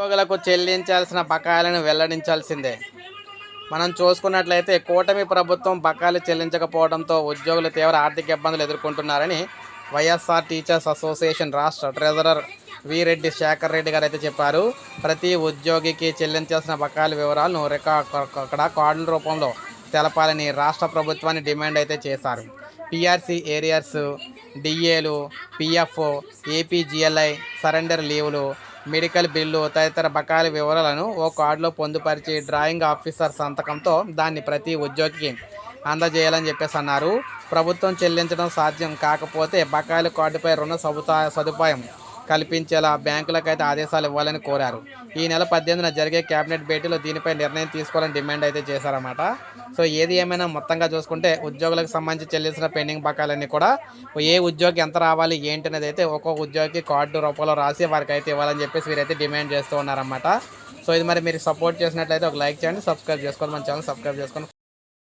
ఉద్యోగులకు చెల్లించాల్సిన బకాయిలను వెల్లడించాల్సిందే. మనం చూసుకున్నట్లయితే కూటమి ప్రభుత్వం బకాయిలు చెల్లించకపోవడంతో ఉద్యోగులు తీవ్ర ఆర్థిక ఇబ్బందులు ఎదుర్కొంటున్నారని వైఎస్ఆర్ టీచర్స్ అసోసియేషన్ రాష్ట్ర ట్రెజరర్ వి రెడ్డి శేఖర్ రెడ్డి గారు అయితే చెప్పారు. ప్రతి ఉద్యోగికి చెల్లించాల్సిన బకాయిల వివరాలను రికార్డ్ అక్కడ కార్డుల రూపంలో తెలపాలని రాష్ట్ర ప్రభుత్వాన్ని డిమాండ్ అయితే చేశారు. పిఆర్సీ ఏరియర్స్ డిఏలు పిఎఫ్ ఏపీజిఎల్ఐ సరెండర్ లీవులు మెడికల్ బిల్లు తదితర బకాయిల వివరాలను ఓ కార్డులో పొందుపరిచి డ్రాయింగ్ ఆఫీసర్ సంతకంతో దాన్ని ప్రతి ఉద్యోగికి అందజేయాలని చెప్పేసి అన్నారు. ప్రభుత్వం చెల్లించడం సాధ్యం కాకపోతే బకాయిల కార్డుపై రుణ సదుపాయం కల్పించేలా బ్యాంకులకైతే ఆదేశాలు ఇవ్వాలని కోరారు. ఈ నెల పద్దెనిమిదిన జరిగే కేబినెట్ భేటీలో దీనిపై నిర్ణయం తీసుకోవాలని డిమాండ్ అయితే చేశారన్నమాట. సో ఏది ఏమైనా మొత్తంగా చూసుకుంటే ఉద్యోగులకు సంబంధించి చెల్లించిన పెండింగ్ బకాలన్నీ కూడా ఏ ఉద్యోగి ఎంత రావాలి ఏంటి అనేది అయితే ఒక్కొక్క ఉద్యోగికి కార్డు రూపంలో రాసి వారికి అయితే ఇవ్వాలని చెప్పేసి వీరైతే డిమాండ్ చేస్తూ ఉన్నారన్నమాట. సో ఇది మరి మీరు సపోర్ట్ చేసినట్లయితే ఒక లైక్ చేయండి సబ్స్క్రైబ్ చేసుకోండి మన ఛానల్ సబ్స్క్రైబ్ చేసుకోండి.